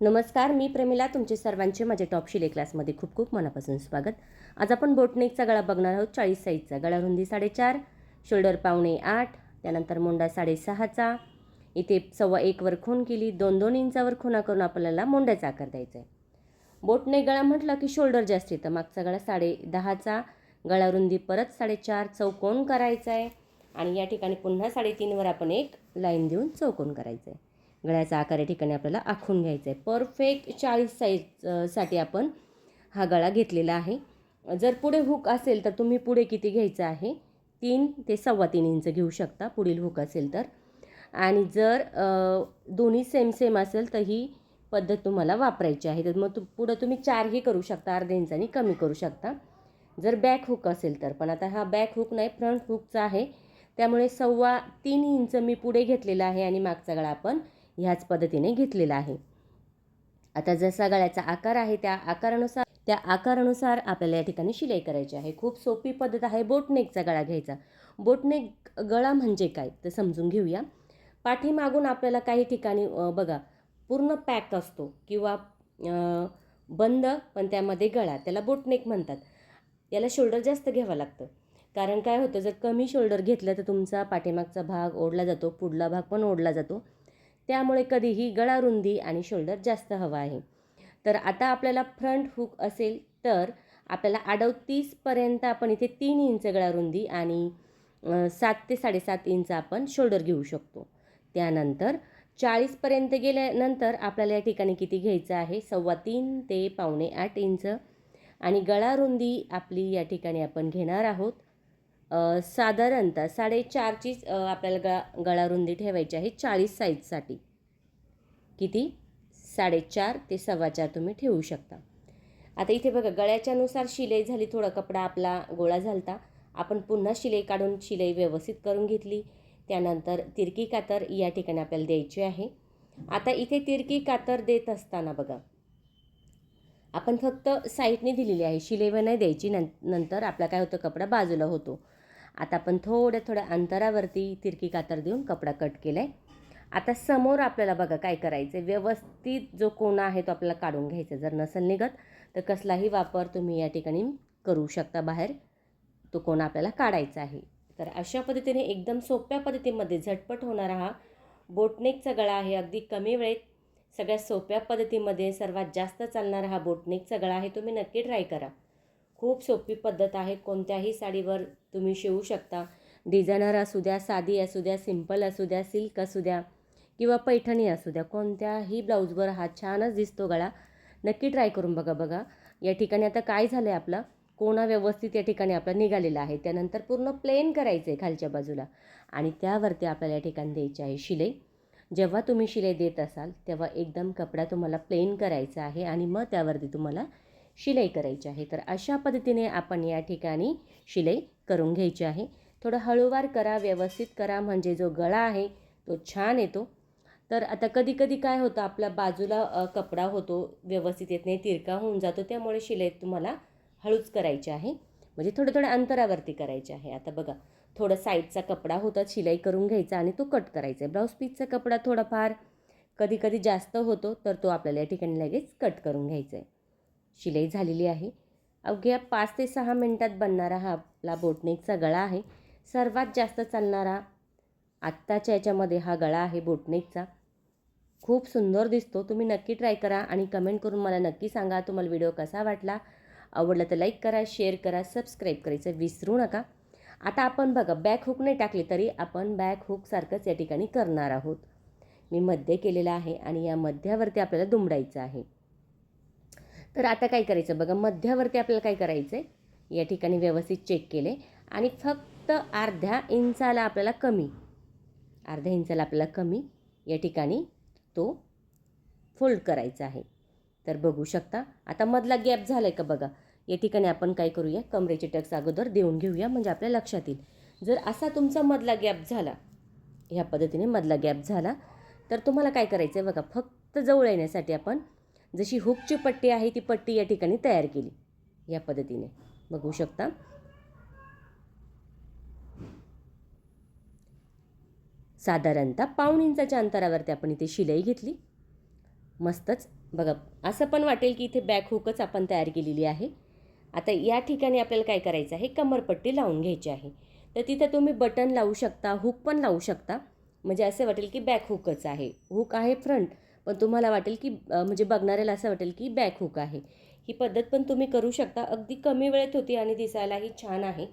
नमस्कार मी प्रेमिला तुमचे सर्वांचे माझ्या टॉप शिले क्लासमध्ये खूप खूप मनापासून स्वागत. आज आपण बोटनेकचा गळा बघणार आहोत चाळीस साईजचा. गळा रुंदी साडेचार शोल्डर पावणे आठ त्यानंतर मोंडा साडेसहाचा. इथे सव्वा एकवर खून केली दोन दोन इंचावर खुणा करून आपल्याला मोंड्याचा आकार द्यायचा आहे बोटनेक गळा म्हटलं की शोल्डर जास्त येतं. मागचा गळा साडे दहाचा गळा रुंदी परत साडेचार चौकोन करायचा आहे आणि या ठिकाणी पुन्हा साडेतीनवर आपण एक लाईन देऊन चौकोन करायचं आहे गळ्याचा आकार या ठिकाणी आपल्याला आखून घ्यायचा आहे परफेक्ट चाळीस साईजसाठी आपण हा गळा घेतलेला आहे. जर पुढे हुक असेल तर तुम्ही पुढे किती घ्यायचं आहे? तीन ते सव्वा तीन इंच घेऊ शकता पुढील हुक असेल तर. आणि जर दोन्ही सेम सेम असेल तर ही पद्धत तुम्हाला वापरायची आहे. तर मग तु पुढं तुम्ही चारही करू शकता अर्ध्या इंचानी कमी करू शकता. जर बॅक हुक असेल तर पण आता हा बॅक हुक नाही फ्रंट हुकचा आहे. त्यामुळे सव्वा तीन इंच मी पुढे घेतलेला आहे आणि मागचा गळा आपण ह्याच पद्धतीने घेतलेला आहे. आता जसा गळ्याचा आकार आहे त्या आकारानुसार त्या आकारानुसार आपल्याला या ठिकाणी शिलाई करायची आहे. खूप सोपी पद्धत आहे बोटनेकचा गळा घ्यायचा. बोटनेक गळा म्हणजे काय? तर समजून घेऊया. पाठीमागून आपल्याला काही ठिकाणी बघा पूर्ण पॅक असतो किंवा बंद पण त्यामध्ये गळा त्याला बोटनेक म्हणतात. याला शोल्डर जास्त घ्यावं लागतं. कारण काय होतं जर कमी शोल्डर घेतलं तर तुमचा पाठीमागचा भाग ओढला जातो पुढला भाग पण ओढला जातो. त्यामुळे कधीही गळा रुंदी आणि शोल्डर जास्त हवा आहे. तर आता आपल्याला फ्रंट हुक असेल तर आपल्याला अडतीसपर्यंत आपण इथे तीन इंच गळा रुंदी आणि सात ते साडेसात इंच आपण शोल्डर घेऊ शकतो. त्यानंतर चाळीसपर्यंत गेल्यानंतर आपल्याला या ठिकाणी किती घ्यायचं आहे? सव्वा तीन ते पावणे आठ इंच. आणि गळा रुंदी आपली या ठिकाणी आपण घेणार आहोत. साधारणतः साडेचारचीच आपल्याला गळा गळा रुंदी ठेवायची आहे चाळीस साईजसाठी. किती? साडेचार ते सव्वाचार तुम्ही ठेवू शकता. आता इथे बघा गळ्याच्यानुसार शिलाई झाली थोडा कपडा आपला गोळा झालता. आपण पुन्हा शिलाई काढून शिलाई व्यवस्थित करून घेतली. त्यानंतर तिरकी कातर या ठिकाणी आपल्याला द्यायची आहे. आता इथे तिरकी कातर देत असताना बघा आपण फक्त साईडने दिलेली आहे. शिलाई नाही द्यायची. नं नंतर आपला काय होतं कपडा बाजूला होतो. आता आपण थोड्या थोड्या अंतरावरती तिरकी कातर देऊन कपडा कट केला आहे आता समोर आपल्याला बघा काय करायचं आहे व्यवस्थित जो कोणा आहे तो आपल्याला काढून घ्यायचा. जर नसेल निघत तर कसलाही वापर तुम्ही या ठिकाणी करू शकता बाहेर. तो कोणा आपल्याला काढायचा आहे. तर अशा पद्धतीने एकदम सोप्या पद्धतीमध्ये झटपट होणारा हा बोटनेकचा गळा आहे. अगदी कमी वेळेत सगळ्यात सोप्या पद्धतीमध्ये सर्वात जास्त चालणारा हा बोटनेकचा गळा आहे. तुम्ही नक्की ट्राय करा. खूप सोपी पद्धत आहे. कोणत्याही साडीवर तुम्ही शिवू शकता. डिझायनर असू द्या साधी असू द्या सिंपल असू द्या सिल्क असू द्या किंवा पैठणी असू द्या कोणत्याही ब्लाऊजवर हा छानच दिसतो गळा. नक्की ट्राय करून बघा बघा. या ठिकाणी आता काय झालं आहे आपला? कोणा व्यवस्थित या ठिकाणी आपला निघालेला आहे. त्यानंतर पूर्ण प्लेन करायचं आहे खालच्या बाजूला. आणि त्यावरती आपल्याला या ठिकाणी द्यायची आहे शिलाई. जेव्हा तुम्ही शिलाई देत असाल तेव्हा एकदम कपडा तुम्हाला प्लेन करायचा आहे आणि मग त्यावरती तुम्हाला शिलाई करायची आहे. तर अशा पद्धतीने आपण या ठिकाणी शिलाई करून घ्यायची आहे. थोडं हळूवार करा व्यवस्थित करा. म्हणजे जो गळा आहे तो छान येतो. तर आता कधी कधी काय होतं आपल्या बाजूला कपडा होतो व्यवस्थित येत नाही तिरका होऊन जातो. त्यामुळे शिलाई तुम्हाला हळूच करायची आहे. म्हणजे थोडं थोड्या अंतरावरती करायचे आहे. आता बघा थोडं साईडचा कपडा होता शिलाई करून घ्यायचा आणि तो कट करायचा आहे. ब्लाऊज पीसचा कपडा थोडाफार कधी कधी जास्त होतो तर तो आपल्याला या ठिकाणी लगेच कट करून घ्यायचा आहे. शिलाई झालेली आहे. अवघ्या पाच ते सहा मिनटात बनणारा हा आपला बोटनेकचा गळा आहे. सर्वात जास्त चालणारा आत्ताच्या याच्यामध्ये हा गळा आहे बोटनेकचा. खूप सुंदर दिसतो. तुम्ही नक्की ट्राय करा आणि कमेंट करून मला नक्की सांगा तुम्हाला व्हिडिओ कसा वाटला. आवडला तर लाईक करा शेअर करा सबस्क्राईब करायचं विसरू नका. आता आपण बघा बॅक हुक नाही टाकली तरी आपण बॅक हुकसारखंच या ठिकाणी करणार आहोत. मी मध्य केलेला आहे आणि या मध्यावरती आपल्याला दुमडायचं आहे. तर आता काय करायचं बघा मध्यावरती आपल्याला काय करायचं आहे या ठिकाणी व्यवस्थित चेक केले. आणि फक्त अर्ध्या इंचाला आपल्याला कमी अर्ध्या इंचाला आपल्याला कमी या ठिकाणी तो फोल्ड करायचा आहे. तर बघू शकता आता मधला गॅप झाला आहे का बघा? या ठिकाणी आपण काय करूया कमरेचे टक्स अगोदर देऊन घेऊया म्हणजे आपल्या लक्षात येईल. जर असा तुमचा मधला गॅप झाला ह्या पद्धतीने मधला गॅप झाला तर तुम्हाला काय करायचं आहे बघा फक्त जवळ येण्यासाठी आपण जशी हुकची पट्टी आहे ती पट्टी या ठिकाणी तयार केली. या पद्धतीने. बघू शकता. साधारणतः पाऊण इंचाच्या अंतरावरती आपण इथे शिलाई घेतली. मस्तच. बघा असं पण वाटेल की इथे बॅक हुकच आपण तयार केलेली आहे. आता या ठिकाणी आपल्याला काय करायचं आहे? कमरपट्टी लावून घ्यायची आहे. तर तिथं तुम्ही बटन लावू शकता हुक पण लावू शकता. म्हणजे असं वाटेल की बॅक हुकच आहे. हुक आहे फ्रंट पण तुम्हाला वाटेल की म्हणजे बघणाऱ्याला असं वाटेल की बॅक हुक आहे. ही पद्धत पण तुम्ही करू शकता. अगदी कमी वेळेत होती आणि दिसायलाही छान आहे.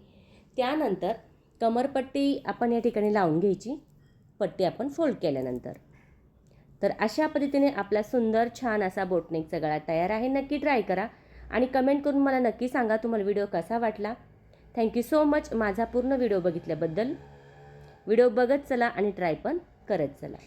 त्यानंतर कमरपट्टी आपण या ठिकाणी लावून घ्यायची. पट्टी आपण फोल्ड केल्यानंतर. तर अशा पद्धतीने आपला सुंदर छान असा बोटनेकचा गळा तयार आहे. नक्की ट्राय करा आणि कमेंट करून मला नक्की सांगा तुम्हाला व्हिडिओ कसा वाटला. थँक्यू सो मच माझा पूर्ण व्हिडिओ बघितल्याबद्दल. व्हिडिओ बघत चला आणि ट्राय पण करत चला.